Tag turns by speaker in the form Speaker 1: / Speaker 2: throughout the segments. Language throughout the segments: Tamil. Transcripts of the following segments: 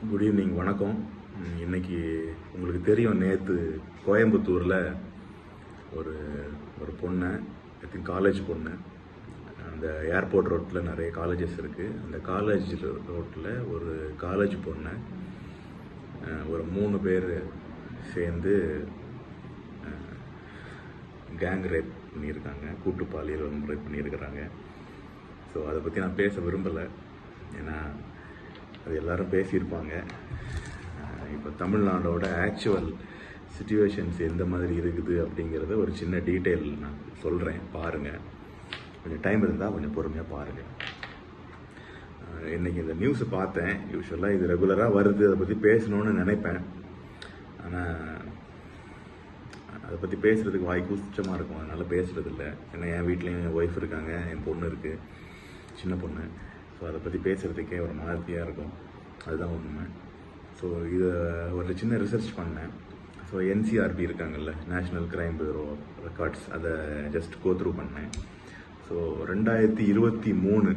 Speaker 1: குட் ஈவினிங் வணக்கம். இன்னைக்கு உங்களுக்கு தெரியும் நேற்று கோயம்புத்தூரில் ஒரு ஒரு பொண்ணு ஐ திங்க் காலேஜ் பொண்ணு அந்த ஏர்போர்ட் ரோட்டில் நிறைய காலேஜஸ் இருக்குது அந்த காலேஜ் ரோட்டில் ஒரு காலேஜ் பொண்ணு ஒரு மூணு பேர் சேர்ந்து கேங் ரேப் பண்ணியிருக்காங்க. கூட்டு பாலியல் வன்முறை பண்ணியிருக்கிறாங்க. ஸோ அதை பற்றி நான் பேச விரும்பலை. ஏன்னா அது எல்லாரும் பேசியிருப்பாங்க. இப்போ தமிழ்நாடோட ஆக்சுவல் சுச்சுவேஷன்ஸ் எந்த மாதிரி இருக்குது அப்படிங்கிறத ஒரு சின்ன டீட்டெயில் நான் சொல்கிறேன் பாருங்கள் கொஞ்சம் டைம் இருந்தால் கொஞ்சம் பொறுமையாக பாருங்கள் இன்றைக்கி இந்த நியூஸை பார்த்தேன். யூஸ்வலாக இது ரெகுலராக வருது. அதை பற்றி பேசணும்னு நினைப்பேன். ஆனால் அதை பற்றி பேசுகிறதுக்கு வாய் கூச்சமாக இருக்கும். அதனால் பேசுகிறதில்ல ஏன்னா என் வீட்லேயும் என் ஒய்ஃப் இருக்காங்க. என் பொண்ணு இருக்குது சின்ன பொண்ணு. ஸோ அதை பற்றி பேசுகிறதுக்கே ஒரு மாதிரியாக இருக்கும். அதுதான் உண்மை. ஸோ இதை ஒரு சின்ன ரிசர்ச் பண்ணேன். ஸோ என்சிஆர்பி இருக்காங்கல்ல நேஷ்னல் கிரைம் பியூரோ ரெக்கார்ட்ஸ் அதை ஜஸ்ட் கோ த்ரூ பண்ணேன். ஸோ ரெண்டாயிரத்தி இருபத்தி மூணு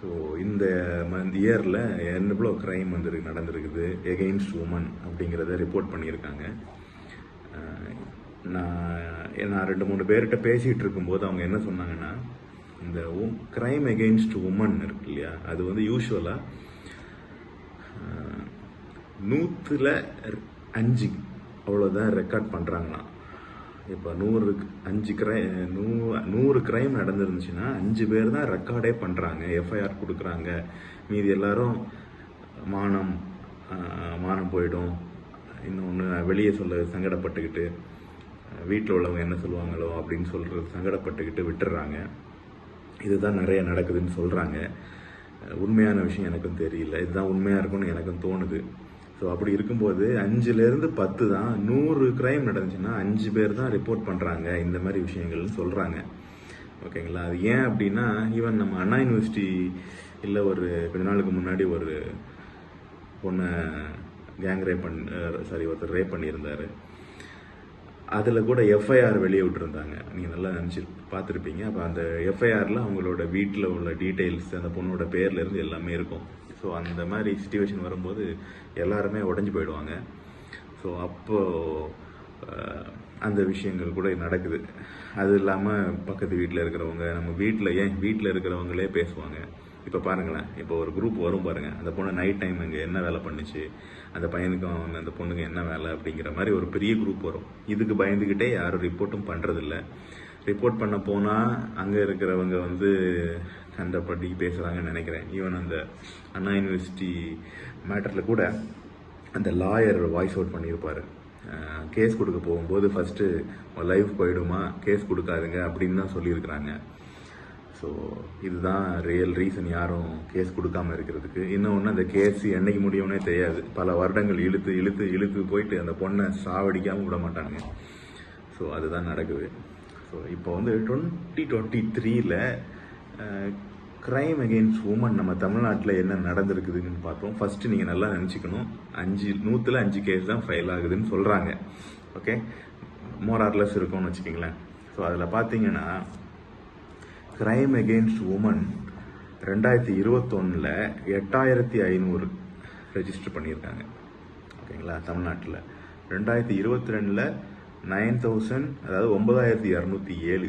Speaker 1: ஸோ இந்த மந்த் இயரில் எவ்வளோ க்ரைம் வந்து நடந்திருக்குது எகெயின்ஸ்ட் உமன் அப்படிங்கிறத ரிப்போர்ட் பண்ணியிருக்காங்க. நான் நான் ரெண்டு மூணு பேர்கிட்ட பேசிகிட்டு இருக்கும்போது அவங்க என்ன சொன்னாங்கன்னா இந்த க்ரைம் எகெயின்ஸ்ட் உமன் இருக்கு இல்லையா அது வந்து யூஸ்வலாக நூற்றில் அஞ்சு அவ்வளோதான் ரெக்கார்ட் பண்ணுறாங்கண்ணா இப்போ நூறு அஞ்சு கிரை நூ நூறு கிரைம் நடந்துருந்துச்சுன்னா அஞ்சு பேர் தான் ரெக்கார்டே பண்ணுறாங்க எஃப்ஐஆர் கொடுக்குறாங்க. மீதி எல்லாரும் மானம் மானம் போயிடும். இன்னொன்று வெளியே சொல்ல சங்கடப்பட்டுக்கிட்டு வீட்டில் உள்ளவங்க என்ன சொல்லுவாங்களோ அப்படின்னு சொல்கிறது சங்கடப்பட்டுக்கிட்டு விட்டுறாங்க. இதுதான் நிறைய நடக்குதுன்னு சொல்கிறாங்க உண்மையான விஷயம் எனக்கும் தெரியல. இதுதான் உண்மையாக இருக்கும்னு எனக்கும் தோணுது. ஸோ அப்படி இருக்கும்போது அஞ்சுலேருந்து பத்து தான் நூறு கிரைம் நடந்துச்சுன்னா அஞ்சு பேர் தான் ரிப்போர்ட் பண்ணுறாங்க இந்த மாதிரி விஷயங்கள்னு சொல்கிறாங்க ஓகேங்களா? அது ஏன் அப்படின்னா ஈவன் நம்ம அண்ணா யூனிவர்சிட்டி இல்லை ஒரு கொஞ்ச நாளுக்கு முன்னாடி ஒரு பொண்ணை கேங் ரேப் பண்ண சாரி ஒருத்தர் ரேப் பண்ணியிருந்தார். அதில் கூட எஃப்ஐஆர் வெளியே விட்டுருந்தாங்க. நீங்கள் நல்லா நினச்சி பார்த்துருப்பீங்க. அப்போ அந்த எஃப்ஐஆரில் அவங்களோட வீட்டில் உள்ள டீட்டெயில்ஸ் அந்த பொண்ணோட பேர்லேருந்து எல்லாமே இருக்கும். ஸோ அந்த மாதிரி சுச்சுவேஷன் வரும்போது எல்லாருமே உடஞ்சி போயிடுவாங்க. ஸோ அப்போது அந்த விஷயங்கள் கூட நடக்குது. அது இல்லாமல் பக்கத்து வீட்டில் இருக்கிறவங்க நம்ம வீட்டில் ஏன் வீட்டில் இருக்கிறவங்களே பேசுவாங்க. இப்போ பாருங்களேன். இப்போ ஒரு குரூப் வரும் பாருங்கள் அந்த பொண்ணு நைட் டைம் இங்கே என்ன வேலை பண்ணுச்சு? அந்த பையனுக்கும் அவங்க அந்த பொண்ணுக்கு என்ன வேலை அப்படிங்கிற மாதிரி ஒரு பெரிய குரூப் வரும். இதுக்கு பயந்துக்கிட்டே யாரும் ரிப்போர்ட்டும் பண்ணுறதில்ல ரிப்போர்ட் பண்ண போனால் அங்கே இருக்கிறவங்க வந்து கண்டபடி பேசுகிறாங்கன்னு நினைக்கிறேன். ஈவன் அந்த அண்ணா யூனிவர்சிட்டி மேட்டரில் கூட அந்த லாயர் வாய்ஸ் அவுட் பண்ணியிருப்பாரு. கேஸ் கொடுக்க போகும்போது ஃபஸ்ட்டு லைஃப் போயிடுமா? கேஸ் கொடுக்காதுங்க அப்படின்னு தான் சொல்லியிருக்கிறாங்க. ஸோ இதுதான் ரியல் ரீசன் யாரும் கேஸ் கொடுக்காம இருக்கிறதுக்கு. இன்னொன்று அந்த கேஸ் என்னைக்கு முடியும்னே தெரியாது. பல வருடங்கள் இழுத்து இழுத்து இழுத்து போயிட்டு அந்த பொண்ணை சாவடிக்காமல் விட மாட்டாங்க ஸோ அதுதான் நடக்குது. ஸோ இப்போ வந்து டுவெண்ட்டி டுவெண்ட்டி த்ரீல க்ரைம் அகெயின்ஸ்ட் உமன் நம்ம தமிழ்நாட்டில் என்ன நடந்திருக்குதுன்னு பார்த்தோம் ஃபஸ்ட்டு நீங்கள் நல்லா நினச்சிக்கணும். அஞ்சு நூற்றில் அஞ்சு கேஸ் தான் ஃபைல் ஆகுதுன்னு சொல்கிறாங்க ஓகே மோரார்லெஸ் இருக்கும்னு வச்சுக்கிங்களேன். ஸோ அதில் பார்த்தீங்கன்னா க்ரைம் அகெயின்ஸ்ட் உமன் ரெண்டாயிரத்தி இருபத்தொன்னில் எட்டாயிரத்தி ஐநூறு ரெஜிஸ்டர் பண்ணியிருக்காங்க. ஓகேங்களா தமிழ்நாட்டில். ரெண்டாயிரத்தி இருபத்தி ரெண்டில் நைன் தௌசண்ட் அதாவது ஒன்பதாயிரத்தி இரநூத்தி ஏழு.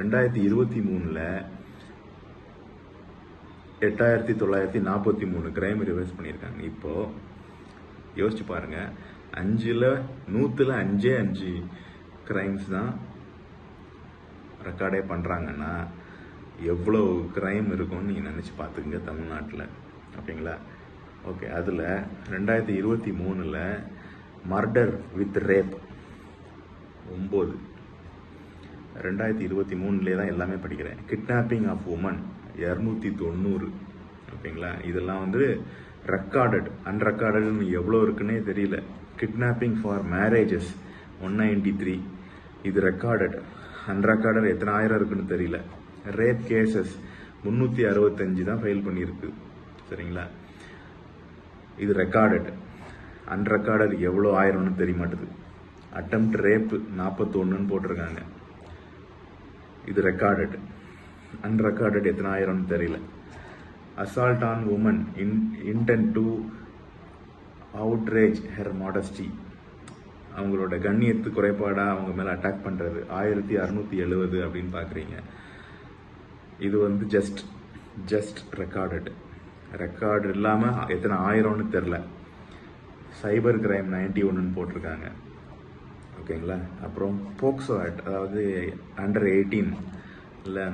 Speaker 1: ரெண்டாயிரத்தி இருபத்தி மூணில் எட்டாயிரத்தி தொள்ளாயிரத்தி நாற்பத்தி மூணு கிரைம் ரிவர்ஸ் பண்ணியிருக்காங்க. இப்போது யோசிச்சு பாருங்க. அஞ்சில் நூற்றில் அஞ்சே அஞ்சு கிரைம்ஸ் தான் ரெக்கார்டே பண்ணுறாங்கன்னா எவ்வளோ கிரைம் இருக்கும்னு நீங்கள் நினச்சி பார்த்துக்குங்க தமிழ்நாட்டில். ஓகேங்களா? ஓகே அதில் ரெண்டாயிரத்தி இருபத்தி மூணில் மர்டர் வித் ரேப் ஒம்பது. ரெண்டாயிரத்தி இருபத்தி மூணுலேயே தான் எல்லாமே படிக்கிறேன். கிட்னாப்பிங் ஆஃப் உமன் இரநூத்தி தொண்ணூறு. ஓகேங்களா? இதெல்லாம் வந்து ரெக்கார்டட் அன்ரெக்கார்டட்னு எவ்வளோ இருக்குன்னே தெரியல. Kidnapping for marriages one ninety three இது ரெக்கார்டட் அன்ரெக்கார்டட் எத்தனை ஆயிரம் இருக்குன்னு தெரியல. ரேப் கேசஸ் முந்நூற்றி அறுபத்தஞ்சு தான் ஃபைல் பண்ணியிருக்கு. சரிங்களா? இது ரெக்கார்டட் அன்ரெக்கார்டட் எவ்வளோ ஆயிரம்னு தெரிய மாட்டுது. அட்டம்ப்ட் ரேப் நாற்பத்தொன்னுன்னு போட்டிருக்காங்க. இது ரெக்கார்டட் அன்ரெக்கார்டட் எத்தனை ஆயிரம்னு தெரியல. Assault on woman in intent to outrage her modesty அவங்களோட கண்ணியத்து குறைபாடாக அவங்க மேலே அட்டாக் பண்ணுறது ஆயிரத்தி அறுநூத்தி எழுபது அப்படின்னு பார்க்குறீங்க இது வந்து ஜஸ்ட் ஜஸ்ட் ரெக்கார்டட் ரெக்கார்டு இல்லாமல் எத்தனை ஆயிரம்னு தெரில சைபர் கிரைம் நைன்டி ஒன்றுன்னு போட்டிருக்காங்க. ஓகேங்களா? அப்புறம் போக்சோ ஆக்ட் அதாவது அண்டர் எயிட்டீன்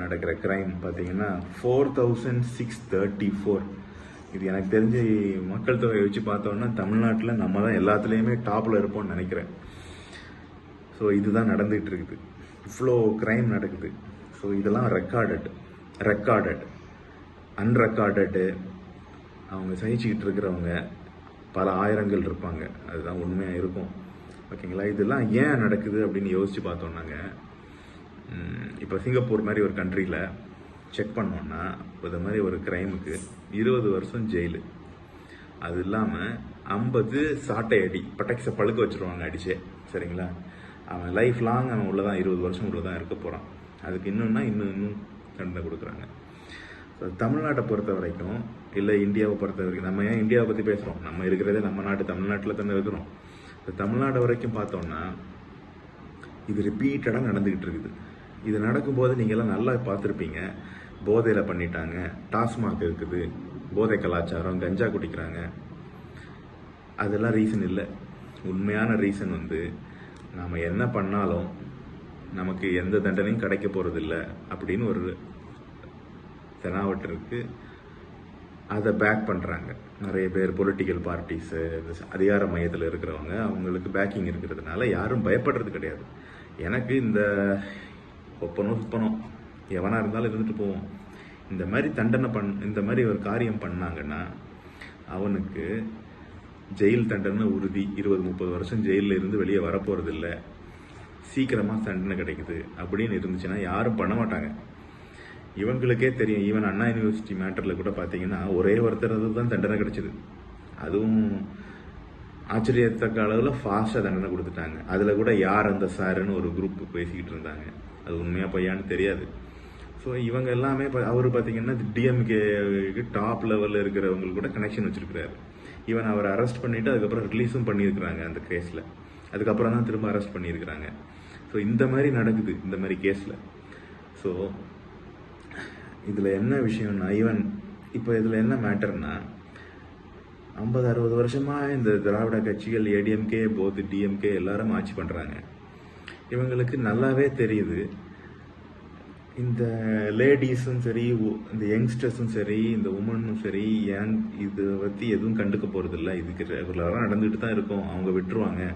Speaker 1: நடக்கிற க்ரைம் பார்த்தீங்கன்னா four thousand six thirty four இது எனக்கு தெரிஞ்சு மக்கள் தொகை வச்சு பார்த்தோன்னா தமிழ்நாட்டில் நம்ம தான் எல்லாத்துலேயுமே டாப்பில் இருப்போம்னு நினைக்கிறேன். ஸோ இதுதான் நடந்துகிட்டு இருக்குது. இவ்வளோ க்ரைம் நடக்குது. ஸோ இதெல்லாம் ரெக்கார்டட் ரெக்கார்டட் அன்ரெக்கார்டடு அவங்க சகிச்சுக்கிட்டு இருக்கிறவங்க பல ஆயிரங்கள் இருப்பாங்க. அதுதான் உண்மையாக இருக்கும். ஓகேங்களா? இதெல்லாம் ஏன் நடக்குது அப்படின்னு யோசித்து பார்த்தோம் நாங்கள் இப்போ சிங்கப்பூர் மாதிரி ஒரு கண்ட்ரியில் செக் பண்ணோன்னா இது மாதிரி ஒரு க்ரைமுக்கு இருபது வருஷம் ஜெயிலு அது இல்லாமல் ஐம்பது சாட்டை அடி பட்டாக்ஸை பழுக்க வச்சிருவாங்க அடிச்சே சரிங்களா? அவன் லைஃப் லாங் அவன் உள்ளே தான் இருபது வருஷம் உள்ளே தான் இருக்க போகிறான் அதுக்கு இன்னும்னா இன்னும் இன்னும் தண்டனை கொடுக்குறாங்க. ஸோ தமிழ்நாட்டை பொறுத்த வரைக்கும் இல்லை இந்தியாவை பொறுத்த வரைக்கும் நம்ம ஏன் இந்தியாவை பற்றி பேசுகிறோம் நம்ம இருக்கிறதே நம்ம நாட்டு தமிழ்நாட்டில் தானே இருக்கிறோம். இப்போ தமிழ்நாடு வரைக்கும் பார்த்தோம்னா இது ரிப்பீட்டடாக நடந்துக்கிட்டு இருக்குது. இது நடக்கும்போது நீங்கள்லாம் நல்லா பார்த்துருப்பீங்க. போதையில் பண்ணிட்டாங்க. டாஸ்மாக் இருக்குது. போதை கலாச்சாரம் கஞ்சா குடிக்கிறாங்க. அதெல்லாம் ரீசன் இல்லை. உண்மையான ரீசன் வந்து நாம் என்ன பண்ணாலும் நமக்கு எந்த தண்டனையும் கிடைக்க போகிறதில்ல அப்படின்னு ஒரு தெனாவட்டு அதை பேக் பண்ணுறாங்க நிறைய பேர் பொலிட்டிக்கல் பார்ட்டிஸு அதிகார மையத்தில் இருக்கிறவங்க அவங்களுக்கு பேக்கிங் இருக்கிறதுனால யாரும் பயப்படுறது கிடையாது. எனக்கு இந்த ஒப்பனும் சுப்பனும் எவனாக இருந்தாலும் இருந்துட்டு போவோம். இந்த மாதிரி தண்டனை பண் இந்த மாதிரி ஒரு காரியம் பண்ணாங்கன்னா அவனுக்கு ஜெயில் தண்டனை உறுதி. இருபது முப்பது வருஷம் ஜெயிலில் இருந்து வெளியே வரப்போறது இல்ல சீக்கிரமாக தண்டனை கிடைக்குது அப்படின்னு இருந்துச்சுன்னா யாரும் பண்ண மாட்டாங்க. இவங்களுக்கே தெரியும். ஈவன் அண்ணா யூனிவர்சிட்டி மேட்டரில் கூட பார்த்தீங்கன்னா ஒரே ஒருத்தர் தான் தண்டனை கிடச்சிது. அதுவும் ஆச்சரியத்தக்க அளவில் ஃபாஸ்ட்டாக தண்டனை கொடுத்துட்டாங்க. அதில் கூட யார் அந்த சாருன்னு ஒரு குரூப் பேசிக்கிட்டு இருந்தாங்க. அது உண்மையாக பையான்னு தெரியாது. ஸோ இவங்க எல்லாமே இப்போ அவர் பார்த்தீங்கன்னா டிஎம்கேக்கு டாப் லெவலில் இருக்கிறவங்களுக்கு கூட கனெக்ஷன் வச்சிருக்கிறாரு. ஈவன் அவரை அரெஸ்ட் பண்ணிவிட்டு அதுக்கப்புறம் ரிலீஸும் பண்ணியிருக்கிறாங்க அந்த கேஸில் அதுக்கப்புறம் தான் திரும்ப அரெஸ்ட் பண்ணியிருக்கிறாங்க. ஸோ இந்த மாதிரி நடக்குது இந்த மாதிரி கேஸில் ஸோ இதில் என்ன விஷயம்னா ஈவன் இப்போ இதில் என்ன மேட்டர்னா ஐம்பது அறுபது வருஷமாக இந்த திராவிட கட்சிகள் ஏடிஎம்கே போது டிஎம்கே எல்லாரும் ஆட்சி பண்ணுறாங்க இவங்களுக்கு நல்லாவே தெரியுது. இந்த லேடிஸும் சரி உ- இந்த யங்ஸ்டர்ஸும் சரி இந்த உமனும் சரி ஏன் இதை பற்றி எதுவும் கண்டுக்க போகிறதில்ல இதுக்கு ரெகுலராக நடந்துட்டு தான் இருக்கும். அவங்க விட்டுருவாங்க.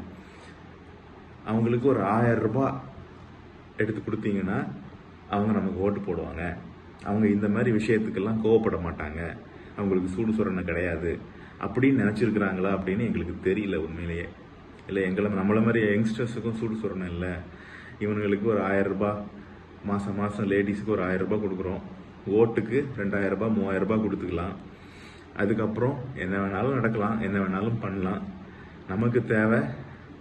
Speaker 1: அவங்களுக்கு ஒரு ஆயிரம் ரூபாய் எடுத்து கொடுத்தீங்கன்னா அவங்க நமக்கு ஓட்டு போடுவாங்க. அவங்க இந்த மாதிரி விஷயத்துக்கெல்லாம் கோவப்பட மாட்டாங்க. அவங்களுக்கு சூடு சுரணை கிடையாது. அப்படின்னு நினச்சிருக்கிறாங்களா அப்படின்னு எங்களுக்கு தெரியல உண்மையிலேயே. இல்லை எங்களை நம்மளை மாதிரி யங்ஸ்டர்ஸுக்கும் சூடு சுரணை இல்லை. இவனுங்களுக்கு ஒரு ஆயரரூபா மாதம் மாதம் லேடிஸுக்கு ஒரு ஆயரரூபா கொடுக்குறோம். ஓட்டுக்கு ரெண்டாயிரரூபா மூவாயிரரூபா கொடுத்துக்கலாம். அதுக்கப்புறம் என்ன வேணாலும் நடக்கலாம் என்ன வேணாலும் பண்ணலாம். நமக்கு தேவை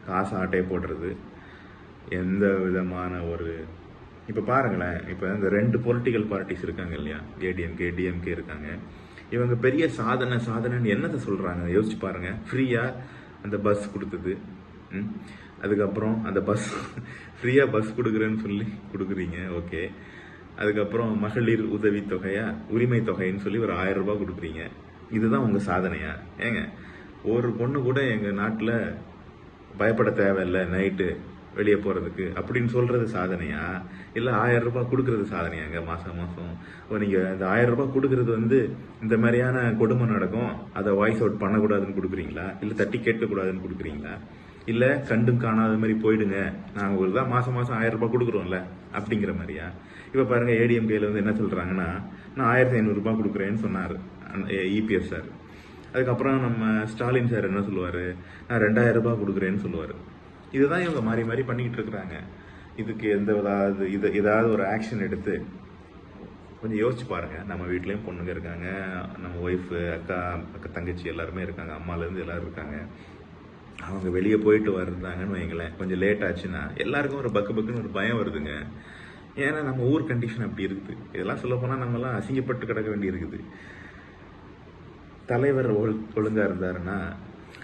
Speaker 1: காசு ஆட்டையை போடுறது. எந்த விதமான ஒரு இப்போ பாருங்களேன் இப்போ இந்த ரெண்டு பொலிட்டிக்கல் பார்ட்டிஸ் இருக்காங்க இல்லையா? ஏடிஎம்கே டிஎம்கே இருக்காங்க. இவங்க பெரிய சாதனை சாதனைன்னு என்னத்தை சொல்கிறாங்க யோசிச்சு பாருங்கள் ஃப்ரீயாக அந்த பஸ் கொடுத்தது. ம்? அதுக்கப்புறம் அந்த பஸ் ஃப்ரீயாக பஸ் கொடுக்குறேன்னு சொல்லி கொடுக்குறீங்க ஓகே. அதுக்கப்புறம் மகளிர் உதவி தொகையா உரிமை தொகைன்னு சொல்லி ஒரு ஆயிரம் ரூபாய் கொடுக்குறீங்க. இதுதான் உங்கள் சாதனையா? ஏங்க ஒரு பொண்ணு கூட எங்கள் நாட்டில் பயப்பட தேவையில்லை நைட்டு வெளியே போகிறதுக்கு அப்படின்னு சொல்கிறது சாதனையா? இல்லை ஆயிரம் ரூபாய் கொடுக்கறது சாதனையாங்க மாதம் மாதம் இப்போ நீங்கள் இந்த ஆயிரம் ரூபாய் கொடுக்கறது வந்து இந்த மாதிரியான கொடுமை நடக்கும். அதை வாய்ஸ் அவுட் பண்ணக்கூடாதுன்னு கொடுக்குறீங்களா? இல்லை தட்டி கேட்கக்கூடாதுன்னு கொடுக்குறீங்களா? இல்லை கண்டும் காணாத மாதிரி போயிடுங்க. நாங்கள் ஒரு தான் மாதம் மாதம் ஆயிரம் ரூபாய் கொடுக்குறோம்ல அப்படிங்கிற மாதிரியா? இப்ப பாருங்க ஏடிஎம்கேல வந்து என்ன சொல்கிறாங்கன்னா நான் ஆயிரத்தி ஐநூறுரூபா கொடுக்குறேன்னு சொன்னார் இபிஎஃப் சார் அதுக்கப்புறம் நம்ம ஸ்டாலின் சார் என்ன சொல்லுவார்? நான் ரெண்டாயிரம் ரூபாய் கொடுக்குறேன்னு சொல்லுவார். இதுதான் இவங்க மாறி மாறி பண்ணிக்கிட்டு இருக்கிறாங்க. இதுக்கு எந்த ஏதாவது இது ஏதாவது ஒரு ஆக்ஷன் எடுத்து கொஞ்சம் யோசிச்சு பாருங்கள் நம்ம வீட்லேயும் பொண்ணுங்க இருக்காங்க நம்ம ஒய்ஃபு அக்கா அக்கா தங்கச்சி எல்லாருமே இருக்காங்க அம்மாலேருந்து எல்லோரும் எல்லாரும் இருக்காங்க. அவங்க வெளியே போயிட்டு வர்றாங்கன்னு வைங்களேன். கொஞ்சம் லேட் ஆச்சுன்னா எல்லாருக்கும் ஒரு பக்கு பக்குன்னு ஒரு பயம் வருதுங்க. ஏன்னா நம்ம ஊர் கண்டிஷன் அப்படி இருக்குது. இதெல்லாம் சொல்ல போனா அசிங்கப்பட்டு கிடக்க வேண்டி இருக்குது. தலைவர் ஒழு- ஒழுங்காக இருந்தாருன்னா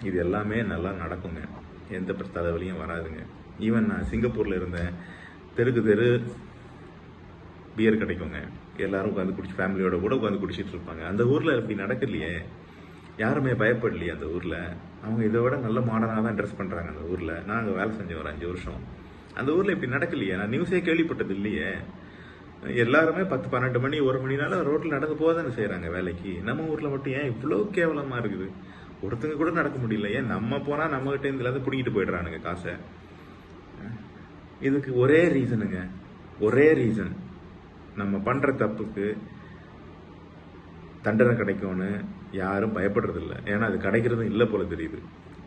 Speaker 1: இது எல்லாமே நல்லா நடக்குங்க. எந்த தலைவலியும் வராதுங்க. ஈவன் நான் சிங்கப்பூரில் இருந்தேன். தெருக்கு தெரு பியர் கிடைக்குங்க. எல்லாரும் உட்காந்து குடிச்சு ஃபேமிலியோட கூட உட்காந்து குடிச்சிட்டு இருப்பாங்க. அந்த ஊரில் இப்படி நடக்கலையே. யாருமே பயப்படலையே அந்த ஊரில். அவங்க இதை விட நல்ல மாடர்னாக தான் ட்ரெஸ் பண்ணுறாங்க அந்த ஊரில். நான் அங்கே வேலை செஞ்சேன் ஒரு அஞ்சு வருஷம். அந்த ஊரில் இப்படி நடக்கலையே. நான் நியூஸே கேள்விப்பட்டது இல்லையே. எல்லாருமே பத்து பன்னெண்டு மணி ஒரு மணினால ரோட்டில் நடந்து போக தானே செய்கிறாங்க வேலைக்கு. நம்ம ஊரில் மட்டும் ஏன் இவ்வளோ கேவலமாக இருக்குது? ஒருத்தங்க கூட நடக்க முடியல. ஏன்? நம்ம போனால் நம்மகிட்ட இருந்து பிடிக்கிட்டு போயிடுறானுங்க காசை. இதுக்கு ஒரே ரீசனுங்க. ஒரே ரீசன். நம்ம பண்ணுற தப்புக்கு தண்டனை கிடைக்கும்னு யாரும் பயப்படுறது இல்லை ஏன்னா அது கிடைக்கிறதும் இல்லை போல தெரியுது.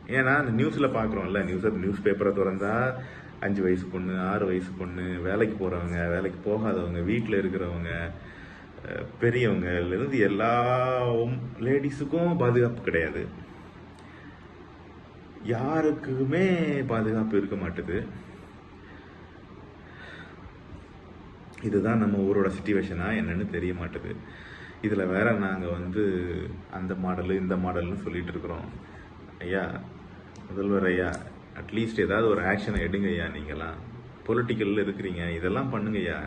Speaker 1: ஏன்னா அந்த நியூஸில் பார்க்குறோம்ல நியூஸ் நியூஸ் பேப்பரை திறந்தா அஞ்சு வயசு பொண்ணு ஆறு வயசு பொண்ணு வேலைக்கு போகிறவங்க வேலைக்கு போகாதவங்க வீட்டில் இருக்கிறவங்க பெரியவங்கலேருந்து எல்லா லேடிஸுக்கும் பாதுகாப்பு கிடையாது. யாருக்குமே பாதுகாப்பு இருக்க மாட்டுது. இதுதான் நம்ம ஊரோட சுச்சுவேஷனா என்னன்னு தெரிய மாட்டுது. இதில் வேற நாங்கள் வந்து அந்த மாடலு இந்த மாடல்னு சொல்லிட்டு இருக்கிறோம். ஐயா முதல்வர் ஐயா அட்லீஸ்ட் ஏதாவது ஒரு ஆக்ஷனை எடுங்க ஐயா நீங்களாம் பொலிட்டிக்கலில் இருக்கிறீங்க இதெல்லாம் பண்ணுங்க ஐயா.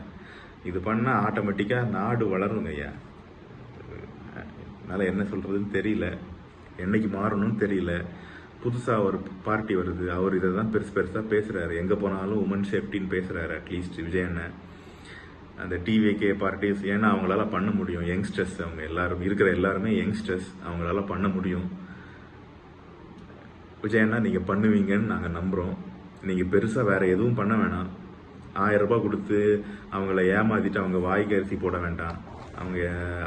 Speaker 1: இது பண்ணால் ஆட்டோமேட்டிக்காக நாடு வளருங்க ஐயா. அதனால் என்ன சொல்கிறதுன்னு தெரியல. என்னைக்கு மாறணும்னு தெரியல. புதுசாக ஒரு பார்ட்டி வருது. அவர் இதை தான் பெருசு பெருசாக பேசுகிறாரு எங்கே போனாலும் உமன் சேஃப்டின்னு பேசுகிறாரு அட்லீஸ்ட் விஜய் அண்ணன் அந்த டிவிகே பார்ட்டிஸ் ஏன்னா அவங்களால பண்ண முடியும். யங்ஸ்டர்ஸ் அவங்க எல்லாரும் இருக்கிற எல்லாருமே யங்ஸ்டர்ஸ் அவங்களால பண்ண முடியும். விஜயண்ணா நீங்கள் பண்ணுவீங்கன்னு நாங்கள் நம்புகிறோம் நீங்கள் பெருசாக வேறு எதுவும் பண்ண வேணாம். ஆயிரம் ரூபாய் கொடுத்து அவங்கள ஏமாத்திட்டு அவங்க வாய்க்கு அரிசி போட வேண்டாம். அவங்க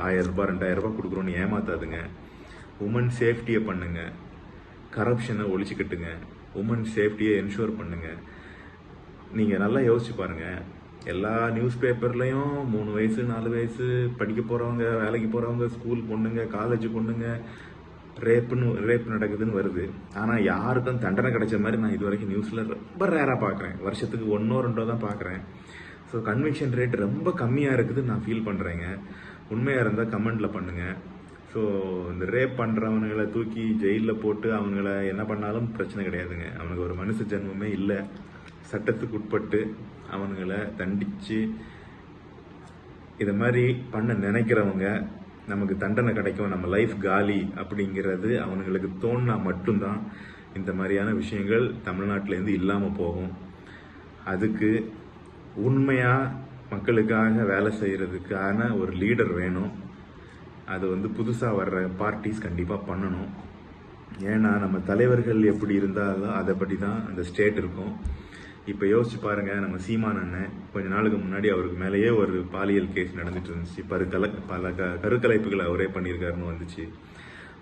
Speaker 1: ஆயிரம் ரூபாய் ரெண்டாயிரம் ரூபாய் கொடுக்குறோன்னு ஏமாத்தாதுங்க. உமன் சேஃப்டியை பண்ணுங்கள் கரப்ஷனை ஒழிச்சுக்கிட்டுங்க. உமன் சேஃப்டியை என்ஷூர் பண்ணுங்க. நீங்கள் நல்லா யோசிச்சு பாருங்க. எல்லா நியூஸ் பேப்பர்லையும் மூணு வயசு நாலு வயசு படிக்க போகிறவங்க வேலைக்கு போகிறவங்க ஸ்கூல் பொண்ணுங்க காலேஜ் பொண்ணுங்க ரேப்புன்னு ரேப் நடக்குதுன்னு வருது. ஆனால் யாருக்கும் தண்டனை கிடைச்ச மாதிரி நான் இது வரைக்கும் நியூஸில் ரொம்ப ரேராக பார்க்குறேன் வருஷத்துக்கு ஒன்றோ ரெண்டோ தான் பார்க்குறேன் ஸோ கன்விக்ஷன் ரேட் ரொம்ப கம்மியாக இருக்குதுன்னு நான் ஃபீல் பண்ணுறேங்க உண்மையாக இருந்தால் கமெண்டில் பண்ணுங்கள் ஸோ இந்த ரேப் பண்ணுறவனுங்களை தூக்கி ஜெயிலில் போட்டு அவனுங்களை என்ன பண்ணாலும் பிரச்சனை கிடையாதுங்க. அவனுக்கு ஒரு மனுஷ ஜென்மமே இல்லை. சட்டத்துக்கு உட்பட்டு அவனுங்களை தண்டித்து இதை மாதிரி பண்ண நினைக்கிறவங்க நமக்கு தண்டனை கிடைக்கும். நம்ம லைஃப் காலி அப்படிங்கிறது அவனுங்களுக்கு தோணுனா மட்டும்தான் இந்த மாதிரியான விஷயங்கள் தமிழ்நாட்டிலேருந்து இல்லாமல் போகும். அதுக்கு உண்மையாக மக்களுக்காக வேலை செய்கிறதுக்கான ஒரு லீடர் வேணும். அது வந்து புதுசாக வர்ற பார்ட்டிஸ் கண்டிப்பாக பண்ணணும். ஏன்னா நம்ம தலைவர்கள் எப்படி இருந்தாலும் அதை பற்றி தான் அந்த ஸ்டேட் இருக்கும். இப்போ யோசிச்சு பாருங்க நம்ம சீமான் அண்ணன் கொஞ்ச நாளுக்கு முன்னாடி அவருக்கு மேலேயே ஒரு பாலியல் கேஸ் நடந்துட்டு இருந்துச்சு. பரு பல க கருக்கலைப்புகளை அவரே பண்ணியிருக்காருன்னு வந்துச்சு.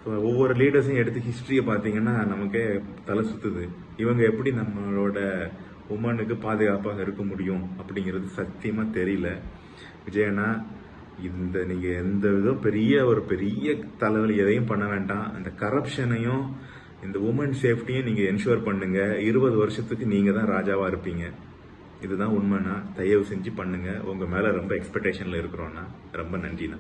Speaker 1: ஸோ ஒவ்வொரு லீடர்ஸையும் எடுத்து ஹிஸ்ட்ரியை பார்த்தீங்கன்னா நமக்கே தலை சுற்றுது இவங்க எப்படி நம்மளோட உமனுக்கு பாதுகாப்பாக இருக்க முடியும் அப்படிங்கிறது சத்தியமாக தெரியல. விஜயண்ணா இந்த நீங்க எந்த விதம் பெரிய ஒரு பெரிய தலைவலி எதையும் பண்ண வேண்டாம். அந்த கரப்ஷனையும் இந்த உமன் சேஃப்டியும் நீங்க என்ஷூர் பண்ணுங்க. இருபது வருஷத்துக்கு நீங்க தான் ராஜாவா இருப்பீங்க. இதுதான் உண்மைனா தயவு செஞ்சு பண்ணுங்க. உங்க மேல ரொம்ப எக்ஸ்பெக்டேஷன்ல இருக்கிறோம்னா ரொம்ப நன்றிண்ணா.